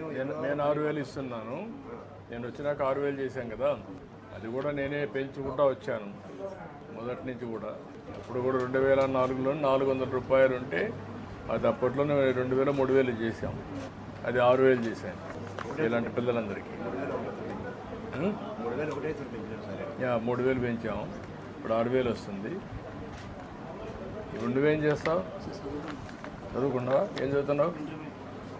నేను నేను ఆరు వేలు ఇస్తున్నాను. నేను వచ్చినాక ఆరు వేలు చేశాను కదా. అది కూడా నేనే పెంచుకుంటా వచ్చాను. మొదటి నుంచి కూడా. అప్పుడు కూడా రెండు వేల నాలుగులో నాలుగు వందల రూపాయలు ఉంటే అది అప్పట్లోనే రెండు వేల మూడు వేలు చేశాం. అది ఆరు వేలు చేశాను. ఇలాంటి పిల్లలందరికీ మూడు వేలు పెంచాం. ఇప్పుడు ఆరు వేలు వస్తుంది. ఇప్పుడు నువ్వేం చేస్తావు? చదువుకున్నావా ఏం చదువుతున్నావు?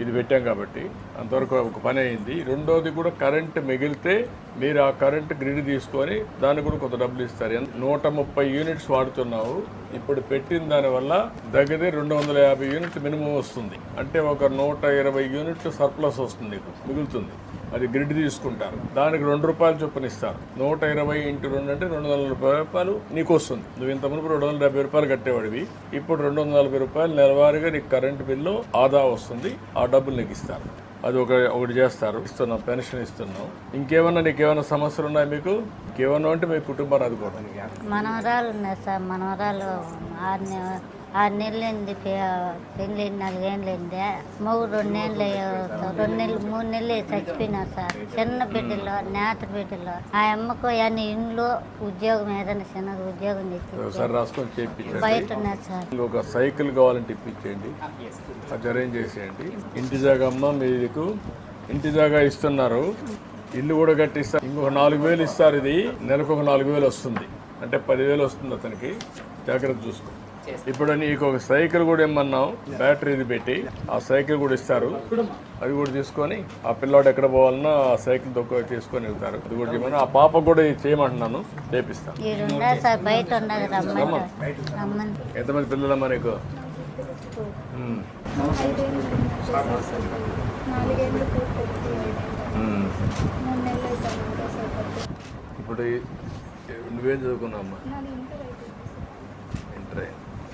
ఇది పెట్టాం కాబట్టి అంతవరకు ఒక పని అయింది. రెండోది కూడా కరెంట్ మిగిలితే మీరు ఆ కరెంట్ గ్రిడ్ తీసుకొని దానికి కూడా కొంత డబ్బులు ఇస్తారు. నూట ముప్పై యూనిట్స్ వాడుతున్నావు. ఇప్పుడు పెట్టిన దానివల్ల దగ్గర రెండు వందల యాభై యూనిట్లు మినిమం వస్తుంది. అంటే ఒక నూట ఇరవై యూనిట్లు సర్ప్లస్ వస్తుంది నీకు మిగులుతుంది. అది గ్రిడ్ తీసుకుంటారు. దానికి రెండు రూపాయలు చొప్పున ఇస్తారు. నూట ఇరవై ఇంటూ రెండు అంటే రెండు వందల ముప్పై రూపాయలు నీకు వస్తుంది. నువ్వు ఇంత మునుపు రెండు వందల డెబ్బై రూపాయలు కట్టేవాడివి. ఇప్పుడు రెండు వందల నలభై రూపాయలు నెలవారీగా నీకు కరెంట్ బిల్లు ఆదా వస్తుంది. ఆ డబ్బులు నీకు ఇస్తారు. అది ఒక ఒకటి చేస్తారు. ఇస్తున్నాం పెన్షన్ ఇస్తున్నాం ఇంకేమన్నా నీకు ఏమైనా సమస్యలు ఉన్నాయి మీకు? ఇంకేమన్నా అంటే మీ కుటుంబాన్ని ఆదుకోవడం మనవరాలు ఉన్నాయి సార్. మనవరాలు ఆరు ఆరు నెలలు అయింది పెళ్ళి నాలుగేళ్ళు అయింది. మూడు రెండు నెలలు అయ్యే- రెండు నెలలు మూడు నెలలు అయ్యి చచ్చిపోయినారు సార్. చిన్న బిడ్డలో నేత బిడ్డలో. ఆ అమ్మకు అన్ని ఇంట్లో ఉద్యోగం ఏదైనా చిన్నది ఉద్యోగం చేయించండి బయట ఉన్నారు సార్. ఇంకొక సైకిల్ కావాలంటే ఇప్పించేయండి. అది అరేంజ్ చేసేయండి. ఇంటి జాగా అమ్మ మీకు ఇంటి జాగా ఇస్తున్నారు. ఇల్లు కూడా కట్టిస్తారు. ఇంకొక నాలుగు వేలు ఇస్తారు ఇది. నెలకు ఒక నాలుగు వేలు వస్తుంది. అంటే పదివేలు వస్తుంది అతనికి. జాగ్రత్త చూసుకో. ఇప్పుడు నీకు ఒక సైకిల్ కూడా ఇమ్మన్నాం బ్యాటరీది పెట్టి. ఆ సైకిల్ కూడా ఇస్తారు. అది కూడా తీసుకొని ఆ పిల్లాడు ఎక్కడ పోవాలన్నా ఆ సైకిల్ తొక్క తీసుకొని వెళ్తారు. అది కూడా చేయమని ఆ పాప కూడా చేయమంటున్నాను. చేపిస్తాను. ఎంతమంది పిల్లలమ్మా నీకు? ఉమ్. నాలుగేళ్ళు పూర్తి ఉమ్.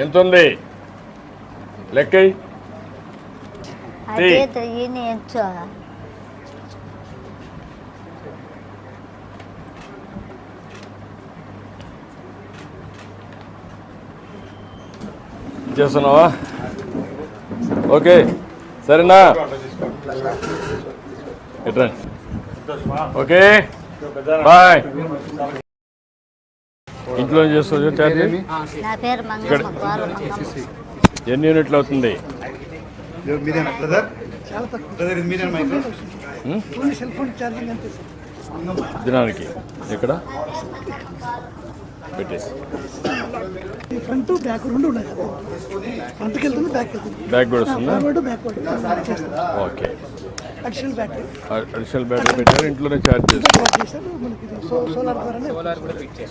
ఎంత ఉంది? లెక్క చేస్తున్నావా? ఓకే సరేనా? ఎట్రా ఓకే బాయ్. ఇంట్లో నా పేరు మంగమ్మ మంగమ్మ. ఎన్ని యూనిట్లు అవుతుంది? దినానికి. ఎక్కడ? పెట్టేసి. ఫ్రంట్ బ్యాక్ రెండు ఉన్నాయి ఫ్రంట్కి వెళ్తుంది బ్యాక్ వెళ్తుంది. బ్యాగ్ కూడా వస్తుందా? Okay. Additional battery additional battery పెట్టారు. ఇంట్లోనే ఛార్జ్ చేశారు. మనకి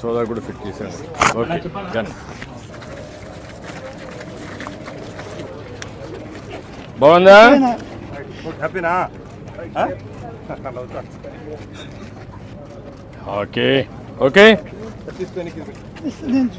సోలార్ కూడా ఫిట్ చేశాను ఓకే బాగుందా? హ్యాపీనా ఓకే ఓకే నేను